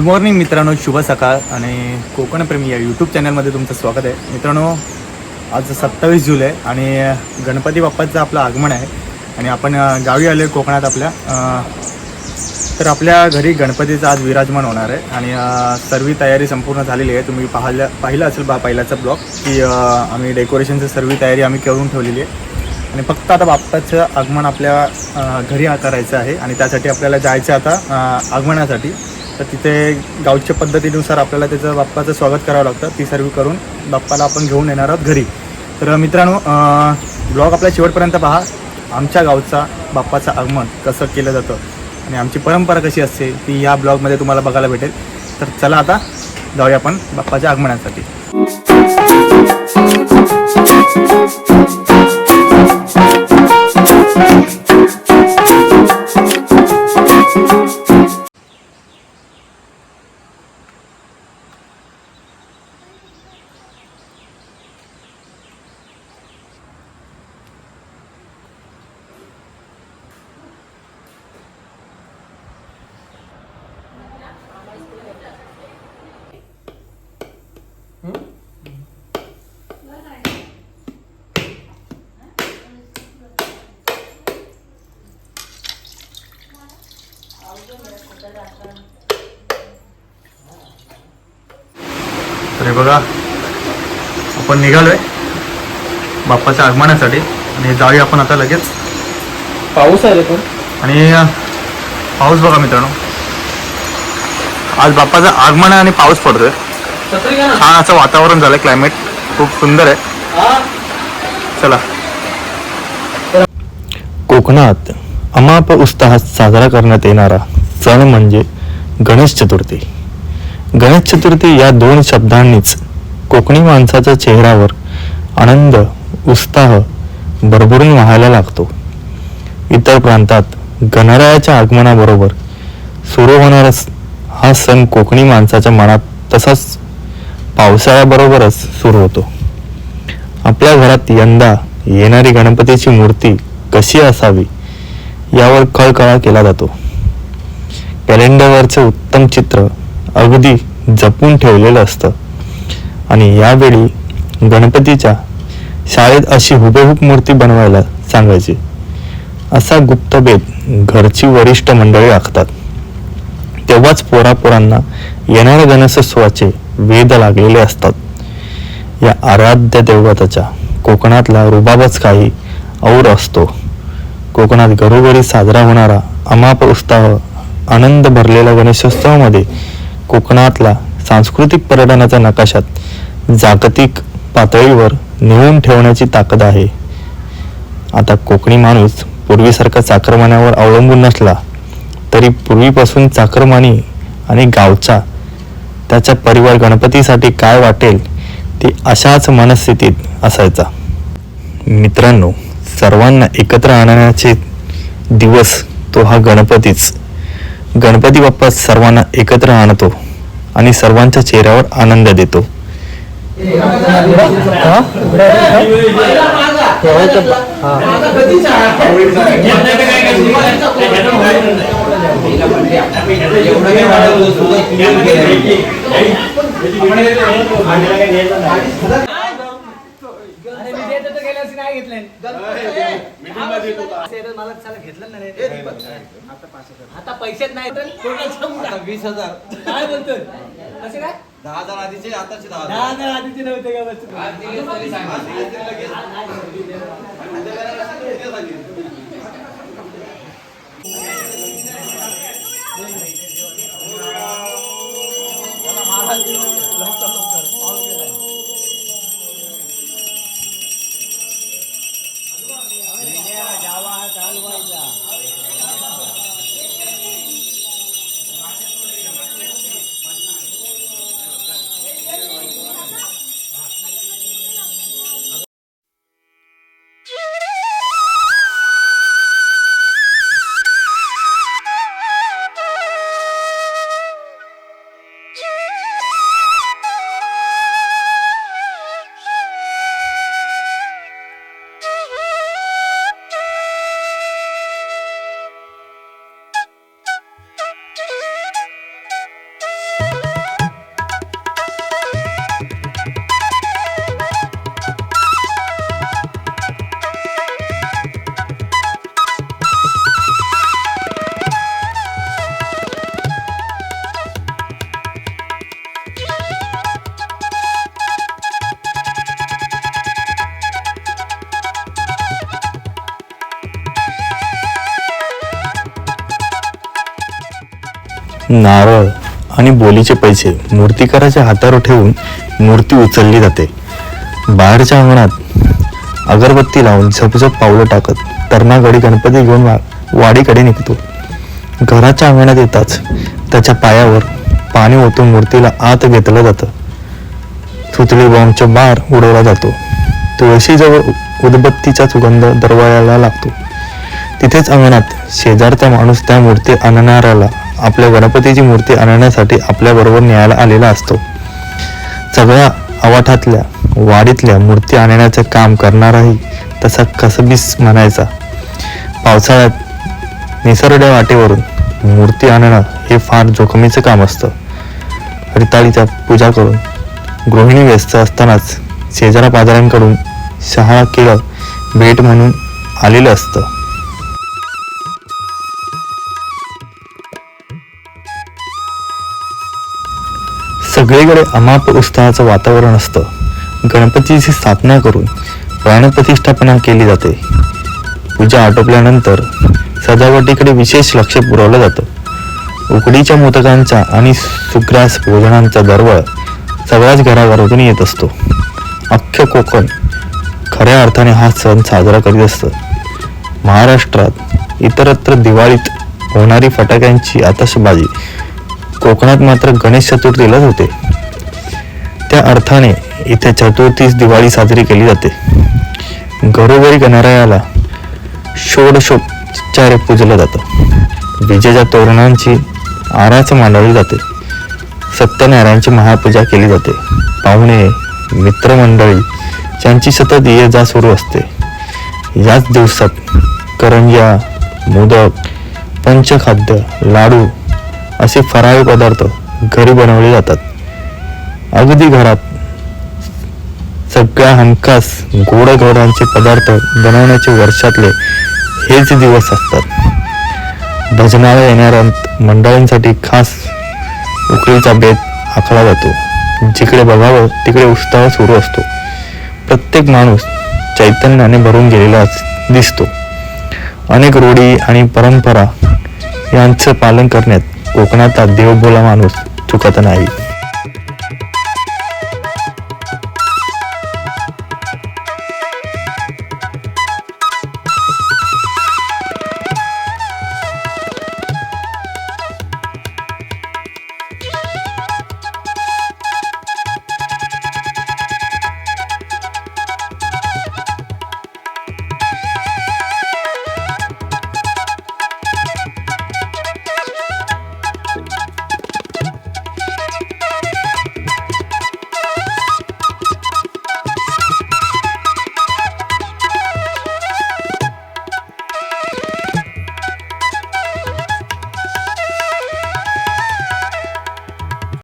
Good morning मित्रांनो. शुभ सकाळ आणि कोकणप्रेमी या यूट्यूब चॅनलमध्ये तुमचं स्वागत आहे. मित्रांनो आज सत्तावीस जुलै आणि गणपती बाप्पाचं आपलं आगमन आहे आणि आपण गावी आलो आहे कोकणात आपल्या. तर आपल्या घरी गणपतीचं आज विराजमान होणार आहे आणि सर्व तयारी संपूर्ण झालेली आहे. तुम्ही पाहिलं पाहिलं असेल बा पहिल्याचा ब्लॉग की आम्ही डेकोरेशनची सर्व तयारी आम्ही करून ठेवलेली आहे. आणि फक्त आता बाप्पाचं आगमन आपल्या घरी करायचं आहे आणि त्यासाठी आपल्याला जायचं आता आगमनासाठी. तर तिथे गावच्या पद्धतीनुसार आपल्याला त्याचं बाप्पाचं स्वागत करावं लागतं. ती सर्व करून बाप्पाला आपण घेऊन येणार आहोत घरी. तर मित्रांनो ब्लॉग आपल्या शेवटपर्यंत पहा. आमच्या गावचा बाप्पाचं आगमन कसं केलं जातं आणि आमची परंपरा कशी असते ती या ब्लॉगमध्ये तुम्हाला बघायला भेटेल. तर चला आता जाऊया आपण बाप्पाच्या आगमनासाठी. तर बघा आपण निघालोय बाप्पाच्या आगमनासाठी. आणि जाऊया आपण आता लगेच. पाऊस आहे पण. आणि पाऊस बघा मित्रांनो. आज बाप्पाचं आगमन आहे आणि पाऊस पडतोय. छान असं वातावरण झालंय क्लायमेट खूप सुंदर आहे. हा. चला. कोकणात अमाप उत्साहात साजरा करण्यात येणारा सण म्हणजे गणेश चतुर्थी. गणेश चतुर्थी या दोन शब्दांनीच कोकणी माणसाच्या चेहऱ्यावर आनंद उत्साह भरभरून वाहायला लागतो. इतर प्रांतात गणरायाच्या आगमनाबरोबर सुरू होणारा हा सण कोकणी माणसाच्या मनात तसाच पावसाळ्याबरोबरच सुरू होतो. आपल्या घरात यंदा येणारी गणपतीची मूर्ती कशी असावी यावर कळकळा केला जातो. कॅलेंडरवरचे उत्तम चित्र अगदी जपून ठेवलेलं असतं. आणि यावेळी गणपतीच्या शाळेत अशी हुबेहूब मूर्ती बनवायला सांगायची. असा गुप्तभेद घरची वरिष्ठ मंडळी आखतात. तेव्हाच पोरापोरांना येणाऱ्या गणेशोत्सवाचे वेद लागलेले असतात. या आराध्य देवताच्या कोकणातला रुबाबच काही और असतो. कोकणात घरोघरी साजरा होणारा अमाप उत्साह आनंद भरलेल्या गणेशोत्सवामध्ये कोकणातला सांस्कृतिक पर्यटनाच्या नकाशात जागतिक पातळीवर नेऊन ठेवण्याची ताकद आहे. आता कोकणी माणूस पूर्वीसारखा चाकरमान्यावर अवलंबून नसला तरी पूर्वीपासून चाकरमानी आणि गावचा त्याचा परिवार गणपतीसाठी काय वाटेल ते अशाच मनस्थितीत असायचा. मित्रांनो सर्वांना एकत्र आणण्याचे दिवस तो हा गणपतीच. गणपती बाप्पा सर्वांना एकत्र आणतो आणि सर्वांच्या चेहऱ्यावर आनंद देतो. नाही मला घेतलं नाही आता पैसेच नाही वीस हजार. काय बोलतोय? असं काय? दहा हजार आधीचे आताचे दहा दहा हजार आधीचे नव्हते का वस्तू? नारळ आणि बोलीचे पैसे मूर्तिकाराच्या हातावर ठेवून मूर्ती उचलली जाते. बाहेरच्या अंगणात अगरबत्ती लावून झपझप पावलं टाकत तरणागडी गणपती घेऊन वा वाडीकडे निघतो. घराच्या अंगणात येताच त्याच्या पायावर पाणी ओतून मूर्तीला आत घेतलं जातं. सुतळी बॉम्बचा बार उडवला जातो. तुळशीजवळ उदबत्तीचा सुगंध दरवाजाला लागतो. तिथेच अंगणात शेजारचा माणूस त्या मूर्ती आणणाऱ्याला आपल्या गणपतीची मूर्ती आणण्यासाठी आपल्याबरोबर न्यायला आलेला असतो. सगळ्या अवाठातल्या वाडीतल्या मूर्ती आणण्याचं काम करणाराही तसा कसबीस म्हणायचा. पावसाळ्यात निसरड्या वाटेवरून मूर्ती आणणं हे फार जोखमीचं काम असतं. हरिताळीच्या पूजा करून गृहिणी व्यस्त असतानाच शेजारा पाजाऱ्यांकडून शहाळा केळं भेट म्हणून आलेलं असतं. सगळीकडे अमाप उत्साहाचं वातावरण असतं. गणपतीची स्थापना करून प्राणप्रतिष्ठापना केली जाते. पूजा आटोपल्यानंतर सजावटीकडे विशेष लक्ष पुरवलं जातं. उकडीच्या मोदकांचा आणि सुग्रास भोजनांचा दरवळ सगळ्याच घराघरातून येत असतो. अख्ख कोकण खऱ्या अर्थाने हा सण साजरा करीत असतं. महाराष्ट्रात इतरत्र दिवाळीत होणारी फटाक्यांची आतषबाजी कोकणात मात्र गणेश चतुर्थीलाच होते त्या अर्थाने इथे चतुर्थीस दिवाळी साजरी केली जाते. घरोघरी गणरायाला षोडशोपचारे पूजलं जातं. विजेच्या तोरणांची आराच मांडवली जाते. सत्यनारायणची महापूजा केली जाते. पाहुणे मित्रमंडळी ज्यांची सतत ये जा सुरू असते. याच दिवसात करंज्या मोदक पंचखाद्य लाडू असे फराळी पदार्थ घरी बनवले जातात. अगदी घरात सगळ्या हमखास गोडगोडांचे पदार्थ बनवण्याचे वर्षातले हेच दिवस असतात. भजनाला येणाऱ्या मंडळींसाठी खास उकळीचा बेत आखला जातो. जिकडे बघावं तिकडे उत्साह सुरू असतो. प्रत्येक माणूस चैतन्याने भरून गेलेला दिसतो. अनेक रूढी आणि परंपरा यांचं पालन करण्यात कोकणातला देवबोला माणूस चुकत नाही.